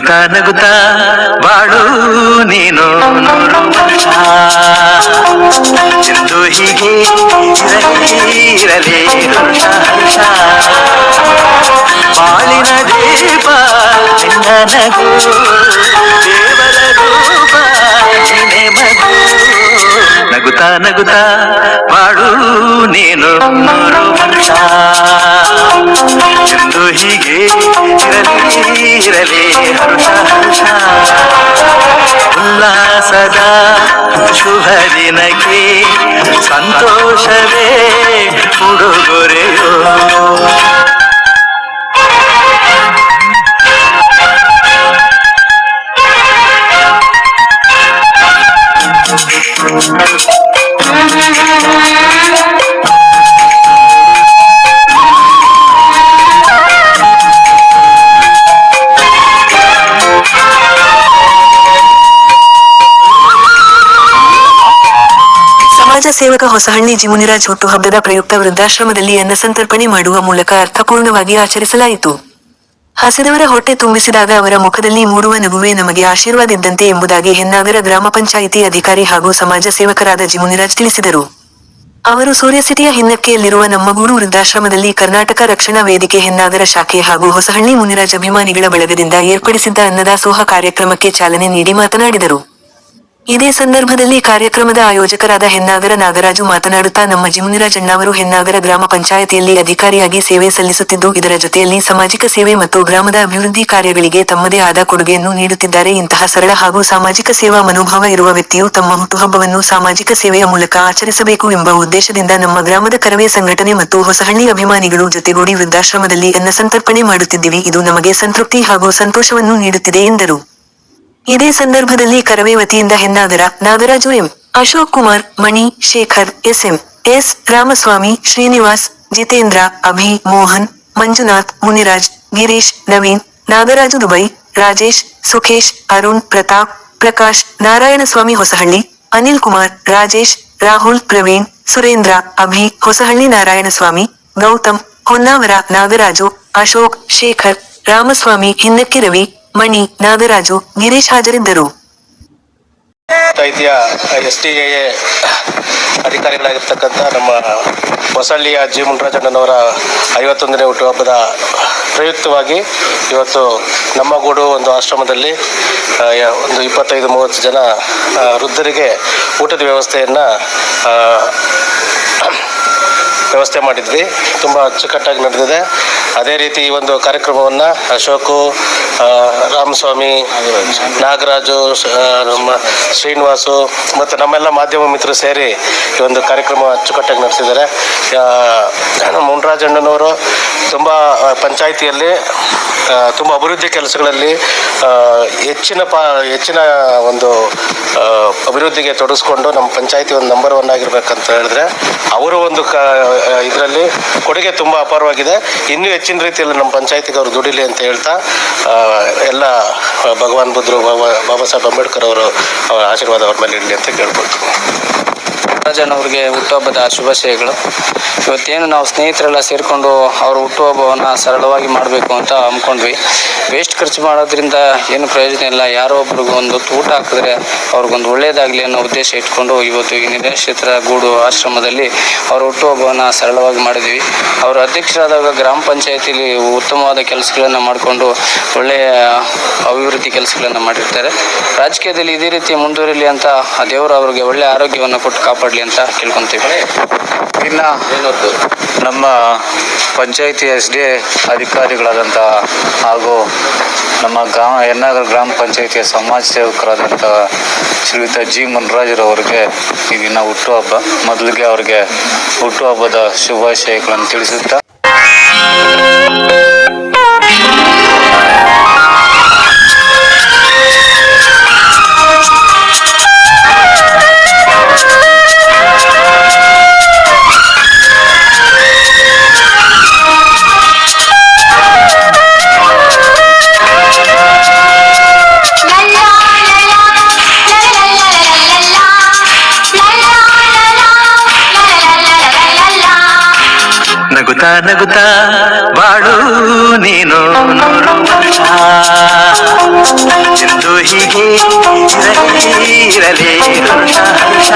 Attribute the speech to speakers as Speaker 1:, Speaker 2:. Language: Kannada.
Speaker 1: ನಗುತ್ತಾ ನಗುತ್ತಾ ಬಾಳು ನೀನು ನೂರು ವರ್ಷ ಎಂದು ಹೀಗೆ ಇರಲಿ ಇರಲಿ ಹರ್ಷ ಹರ್ಷ ಬಾಳಿನ ದೀಪ ನಿನ್ನ ನಗು ದೇವರ ರೂಪ ನೀನೆ ಮಗು ನಗುತ್ತಾ ನಗುತ್ತಾ ಬಾಳು ನೀನು ವರ್ಷ ಎಂದು ಹೀಗೆ ಇರಲಿ ಇರಲಿ ಹರ್ಷ ಹರ್ಷ ಉಲ್ಲಾಸದ ಶುಭ ದಿನಕ್ಕೆ ಸಂತೋಷವೇ ಉಡುಗೊರೆಯೋ.
Speaker 2: ಸೇವಕ ಹೊಸಹಳ್ಳಿ ಜಿಮುನಿರಾಜ್ ಹುಟ್ಟುಹಬ್ಬದ ಪ್ರಯುಕ್ತ ವೃದ್ಧಾಶ್ರಮದಲ್ಲಿ ಅನ್ನ ಸಂತರ್ಪಣೆ ಮಾಡುವ ಮೂಲಕ ಅರ್ಥಪೂರ್ಣವಾಗಿ ಆಚರಿಸಲಾಯಿತು. ಹಸಿದವರ ಹೊಟ್ಟೆ ತುಂಬಿಸಿದಾಗ ಅವರ ಮುಖದಲ್ಲಿ ಮೂಡುವ ನಗುವೆ ನಮಗೆ ಆಶೀರ್ವಾದಿದ್ದಂತೆ ಎಂಬುದಾಗಿ ಹೆನ್ನಾಗರ ಗ್ರಾಮ ಪಂಚಾಯಿತಿ ಅಧಿಕಾರಿ ಹಾಗೂ ಸಮಾಜ ಸೇವಕರಾದ ಜಿಮುನಿರಾಜ್ ತಿಳಿಸಿದರು. ಅವರು ಸೂರ್ಯಸಿಟಿಯ ಹಿನ್ನಕ್ಕೆಯಲ್ಲಿರುವ ನಮ್ಮಗೂಡು ವೃದ್ಧಾಶ್ರಮದಲ್ಲಿ ಕರ್ನಾಟಕ ರಕ್ಷಣಾ ವೇದಿಕೆ ಹೆನ್ನಾಗರ ಶಾಖೆ ಹಾಗೂ ಹೊಸಹಳ್ಳಿ ಮುನಿರಾಜ್ ಅಭಿಮಾನಿಗಳ ಬಳಗದಿಂದ ಏರ್ಪಡಿಸಿದ್ದ ಅನ್ನದಾಸೋಹ ಕಾರ್ಯಕ್ರಮಕ್ಕೆ ಚಾಲನೆ ನೀಡಿ ಮಾತನಾಡಿದರು. ಇದೇ ಸಂದರ್ಭದಲ್ಲಿ ಕಾರ್ಯಕ್ರಮದ ಆಯೋಜಕರಾದ ಹೆನ್ನಾಗರ ನಾಗರಾಜು ಮಾತನಾಡುತ್ತಾ, ನಮ್ಮ ಜಿಮುನಿರಾಜ್ ಅಣ್ಣಾವರು ಹೆನ್ನಾಗರ ಗ್ರಾಮ ಪಂಚಾಯತಿಯಲ್ಲಿ ಅಧಿಕಾರಿಯಾಗಿ ಸೇವೆ ಸಲ್ಲಿಸುತ್ತಿದ್ದು, ಇದರ ಜೊತೆಯಲ್ಲಿ ಸಾಮಾಜಿಕ ಸೇವೆ ಮತ್ತು ಗ್ರಾಮದ ಅಭಿವೃದ್ಧಿ ಕಾರ್ಯಗಳಿಗೆ ತಮ್ಮದೇ ಆದ ಕೊಡುಗೆಯನ್ನು ನೀಡುತ್ತಿದ್ದಾರೆ. ಇಂತಹ ಸರಳ ಹಾಗೂ ಸಾಮಾಜಿಕ ಸೇವಾ ಮನೋಭಾವ ಇರುವ ವ್ಯಕ್ತಿಯು ತಮ್ಮ ಹುಟ್ಟುಹಬ್ಬವನ್ನು ಸಾಮಾಜಿಕ ಸೇವೆಯ ಮೂಲಕ ಆಚರಿಸಬೇಕು ಎಂಬ ಉದ್ದೇಶದಿಂದ ನಮ್ಮ ಗ್ರಾಮದ ಕರವೇ ಸಂಘಟನೆ ಮತ್ತು ಹೊಸಹಳ್ಳಿ ಅಭಿಮಾನಿಗಳು ಜೊತೆಗೂಡಿ ವೃದ್ಧಾಶ್ರಮದಲ್ಲಿ ಅನ್ನ ಸಂತರ್ಪಣೆ ಮಾಡುತ್ತಿದ್ದೀವಿ. ಇದು ನಮಗೆ ಸಂತೃಪ್ತಿ ಹಾಗೂ ಸಂತೋಷವನ್ನು ನೀಡುತ್ತಿದೆ ಎಂದರು. ಇದೇ ಸಂದರ್ಭದಲ್ಲಿ ಕರವೇ ವತಿಯಿಂದ ಹೆನ್ನಾದರ Nagaraju M. Ashok Kumar, Mani, Shekhar, S M, S Ramaswamy, Srinivas, Jitendra, Abhi, Mohan, Manjunath, Muniraj, Girish, Naveen, Nagaraju Dubai, Rajesh, Sukhesh, Arun, Pratap, Prakash, Narayanaswamy Hosahalli, Anil Kumar, Rajesh, Rahul, Praveen, Surendra, Abhi, Hosahalli, Narayanaswamy, Gautam, Honnavara, Nagaraju, Ashok, Shekhar, Ramaswamy, Hinnakki Ravi Mani Nagaraju Girish ಹಾಜರಿದ್ದರು.
Speaker 3: ಎಸ್ ಟಿ ಎ ಅಧಿಕಾರಿಗಳಾಗಿರ್ತಕ್ಕಂಥ ನಮ್ಮ ಹೊಸಳ್ಳಿಯ ಜಿ. ಮುನರಾಜಣ್ಣನವರ ಐವತ್ತೊಂದನೇ ಹುಟ್ಟುಹಬ್ಬದ ಪ್ರಯುಕ್ತವಾಗಿ ಇವತ್ತು ನಮ್ಮ ಗೂಡು ಒಂದು ಆಶ್ರಮದಲ್ಲಿ ಒಂದು ಇಪ್ಪತ್ತೈದು, ಮೂವತ್ತು ಜನ ವೃದ್ಧರಿಗೆ ಊಟದ ವ್ಯವಸ್ಥೆಯನ್ನು ವ್ಯವಸ್ಥೆ ಮಾಡಿದ್ವಿ. ತುಂಬ ಅಚ್ಚುಕಟ್ಟಾಗಿ ನಡೆದಿದೆ. ಅದೇ ರೀತಿ ಈ ಒಂದು ಕಾರ್ಯಕ್ರಮವನ್ನು ಅಶೋಕು ರಾಮಸ್ವಾಮಿ, ನಾಗರಾಜು ನಮ್ಮ ಶ್ರೀನಿವಾಸು ಮತ್ತು ನಮ್ಮೆಲ್ಲ ಮಾಧ್ಯಮ ಮಿತ್ರರು ಸೇರಿ ಈ ಒಂದು ಕಾರ್ಯಕ್ರಮ ಅಚ್ಚುಕಟ್ಟಾಗಿ ನಡೆಸಿದ್ದಾರೆ. ಮುಂಡರಾಜಣ್ಣನವರು ತುಂಬ ಪಂಚಾಯಿತಿಯಲ್ಲಿ ತುಂಬ ಅಭಿವೃದ್ಧಿ ಕೆಲಸಗಳಲ್ಲಿ ಹೆಚ್ಚಿನ ಪಾ, ಹೆಚ್ಚಿನ ಒಂದು ಅಭಿವೃದ್ಧಿಗೆ ತೊಡಗಿಸ್ಕೊಂಡು ನಮ್ಮ ಪಂಚಾಯಿತಿ ಒಂದು ನಂಬರ್ ಒನ್ ಆಗಿರ್ಬೇಕಂತ ಹೇಳಿದ್ರೆ ಅವರು ಒಂದು ಇದರಲ್ಲಿ ಕೊಡುಗೆ ತುಂಬ ಅಪಾರವಾಗಿದೆ. ಇನ್ನೂ ಹೆಚ್ಚಿನ ರೀತಿಯಲ್ಲಿ ನಮ್ಮ ಪಂಚಾಯತಿಗೆ ಅವರು ದುಡಿಲಿ ಅಂತ ಹೇಳ್ತಾ ಎಲ್ಲ ಭಗವಾನ್ ಬುದ್ಧರು ಬಾಬಾ ಬಾಬಾ ಸಾಹೇಬ್ ಅಂಬೇಡ್ಕರ್ ಅವರು ಅವರ ಆಶೀರ್ವಾದ ಅವ್ರ ಮೇಲೆ ಇರಲಿ ಅಂತ ಕೇಳ್ಬೋದು.
Speaker 4: ರಾಜನವ್ರಿಗೆ ಹುಟ್ಟುಹಬ್ಬದ ಶುಭಾಶಯಗಳು. ಇವತ್ತೇನು ನಾವು ಸ್ನೇಹಿತರೆಲ್ಲ ಸೇರಿಕೊಂಡು ಅವ್ರ ಹುಟ್ಟುಹಬ್ಬವನ್ನ ಸರಳವಾಗಿ ಮಾಡಬೇಕು ಅಂತ ಅಂದ್ಕೊಂಡ್ವಿ. ವೇಸ್ಟ್ ಖರ್ಚು ಮಾಡೋದ್ರಿಂದ ಏನು ಪ್ರಯೋಜನ ಇಲ್ಲ. ಯಾರೋ ಒಬ್ರಿಗೂ ಒಂದು ಊಟ ಹಾಕಿದ್ರೆ ಅವ್ರಿಗೊಂದು ಒಳ್ಳೇದಾಗಲಿ ಅನ್ನೋ ಉದ್ದೇಶ ಇಟ್ಕೊಂಡು ಇವತ್ತು ಈ ನಿರಾಶ್ರಿತರ ಗೂಡು ಆಶ್ರಮದಲ್ಲಿ ಅವ್ರ ಹುಟ್ಟುಹಬ್ಬವನ್ನು ಸರಳವಾಗಿ ಮಾಡಿದ್ವಿ. ಅವರು ಅಧ್ಯಕ್ಷರಾದಾಗ ಗ್ರಾಮ ಪಂಚಾಯತಿಲಿ ಉತ್ತಮವಾದ ಕೆಲಸಗಳನ್ನು ಮಾಡಿಕೊಂಡು ಒಳ್ಳೆಯ ಅಭಿವೃದ್ಧಿ ಕೆಲಸಗಳನ್ನು ಮಾಡಿರ್ತಾರೆ. ರಾಜಕೀಯದಲ್ಲಿ ಇದೇ ರೀತಿ ಮುಂದುವರಿಲಿ ಅಂತ ದೇವರು ಅವ್ರಿಗೆ ಒಳ್ಳೆ ಆರೋಗ್ಯವನ್ನು ಕೊಟ್ಟು ಕಾಪಾಡಲಿ ಅಂತ ಕೇಳ್ಕೊಂತೀವಿ.
Speaker 5: ಇನ್ನು ನಮ್ಮ ಪಂಚಾಯಿತಿ ಎಸ್ ಡಿ ಅಧಿಕಾರಿಗಳಾದಂಥ ಹಾಗೂ ನಮ್ಮ ಗ್ರಾಮ ಎನ್ನಾಗರ ಗ್ರಾಮ ಪಂಚಾಯಿತಿಯ ಸಮಾಜ ಸೇವಕರಾದಂಥ ಶ್ರೀಯುತ ಜಿ ಮುನ್ರಾಜರವರಿಗೆ ಈ ದಿನ ಹುಟ್ಟುಹಬ್ಬ ಮೊದಲಿಗೆ ಅವರಿಗೆ ಹುಟ್ಟುಹಬ್ಬದ ಶುಭಾಶಯಗಳನ್ನು ತಿಳಿಸುತ್ತಾ.
Speaker 1: ನಗುತ್ತಾ ನಗುತ್ತಾ ಬಾಳು ನೀನು ನೂರು ವರ್ಷ ಎಂದು ಹೀಗೆ ಇರಲಿ ಇರಲಿ ಹರ್ಷ ಹರ್ಷ